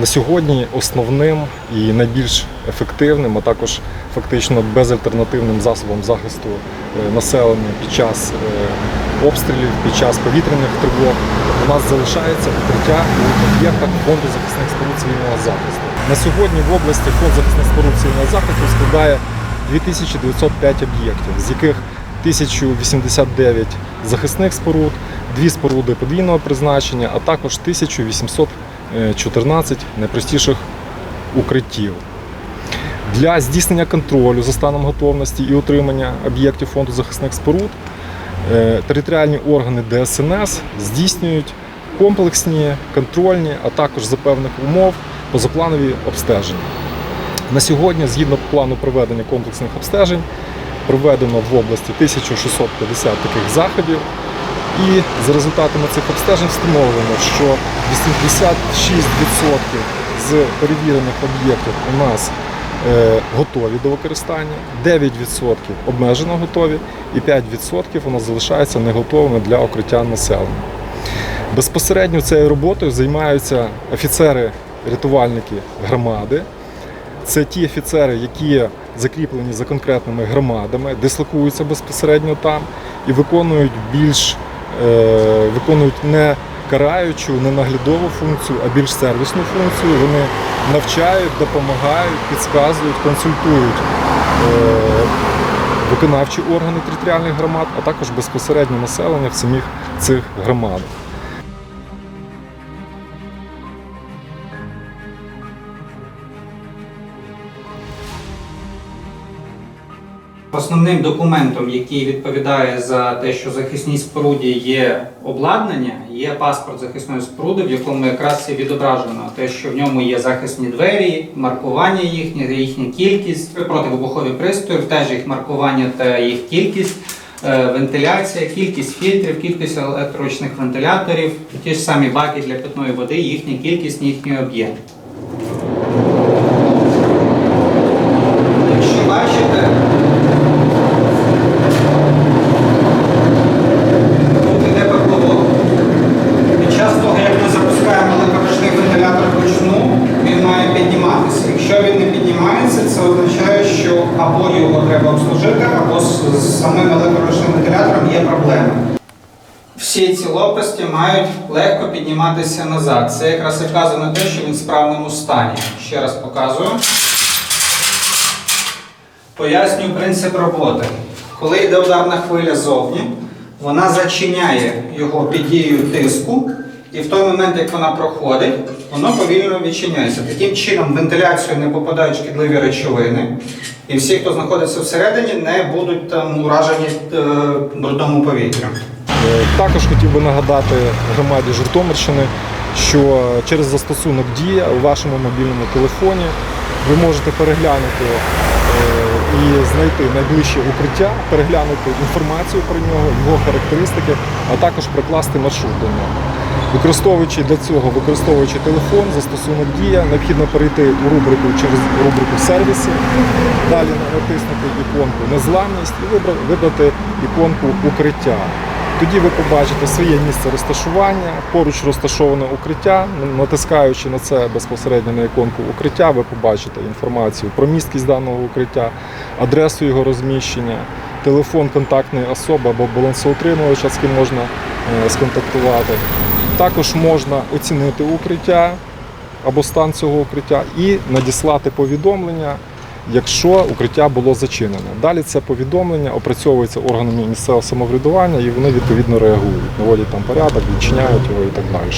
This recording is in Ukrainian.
На сьогодні основним і найбільш ефективним, а також фактично безальтернативним засобом захисту е, населення під час е, обстрілів, під час повітряних тривог у нас залишається укриття у об'єктах фонду захисних споруд цивільного захисту. На сьогодні в області фонд захисних споруд цивільного захисту складає 2905 об'єктів, з яких 1089 захисних споруд, дві споруди подвійного призначення, а також 1814 найпростіших укриттів. Для здійснення контролю за станом готовності і утримання об'єктів фонду захисних споруд е, територіальні органи ДСНС здійснюють комплексні, контрольні, а також за певних умов позапланові обстеження. На сьогодні, згідно плану проведення комплексних обстежень, проведено в області 1650 таких заходів. І за результатами цих обстежень встановлено, що 86% з перевірених об'єктів у нас е, готові до використання, 9% обмежено готові і 5% у нас залишаються не готовими для укриття населення. Безпосередньо цією роботою займаються офіцери-рятувальники громади. Це ті офіцери, які закріплені за конкретними громадами, дислокуються безпосередньо там і виконують більш виконують не караючу, не наглядову функцію, а більш сервісну функцію. Вони навчають, допомагають, підказують, консультують е, виконавчі органи територіальних громад, а також безпосередньо населення в самих цих громадах. Основним документом, який відповідає за те, що захисній споруді є обладнання, є паспорт захисної споруди, в якому якраз і відображено те, що в ньому є захисні двері, маркування їхнє, їхня кількість, противибухові пристрої, теж їх маркування та їх кількість, е, вентиляція, кількість фільтрів, кількість електричних вентиляторів, ті ж самі баки для питної води, їхня кількість, їхній об'єм. Якщо бачите, Тут йде пекловод. Під час того, як ми запускаємо електроручний вентилятор вручну, він має підніматися. Якщо він не піднімається, це означає, що або його треба обслужити, або з, самим електроручним вентилятором є проблеми. Всі ці лопасті мають легко підніматися назад. Це якраз і вказує на те, що він в справному стані. Ще раз показую. Пояснюю принцип роботи. Коли йде ударна хвиля ззовні, вона зачиняє його під дією тиску, і в той момент, як вона проходить, воно повільно відчиняється. Таким чином, вентиляцію не попадають шкідливі речовини, і всі, хто знаходиться всередині, не будуть там уражені е, брудному повітрям. Також хотів би нагадати громаді Житомирщини, що через застосунок Дія у вашому мобільному телефоні ви можете переглянути е, і знайти найближче укриття, переглянути інформацію про нього, його характеристики, а також прокласти маршрут до нього. Використовуючи для цього, використовуючи телефон, застосунок Дія, необхідно перейти у рубрику через рубрику сервіси, далі натиснути іконку Незламність і вибра- вибрати іконку Укриття. Тоді ви побачите своє місце розташування, поруч розташоване укриття. Натискаючи на це безпосередньо на іконку укриття, ви побачите інформацію про місткість даного укриття, адресу його розміщення, телефон контактної особи або балансоутримувача, з ким можна е, сконтактувати. Також можна оцінити укриття або стан цього укриття і надіслати повідомлення, якщо укриття було зачинене. Далі це повідомлення опрацьовується органами місцевого самоврядування і вони відповідно реагують, наводять там порядок, відчиняють його і так далі.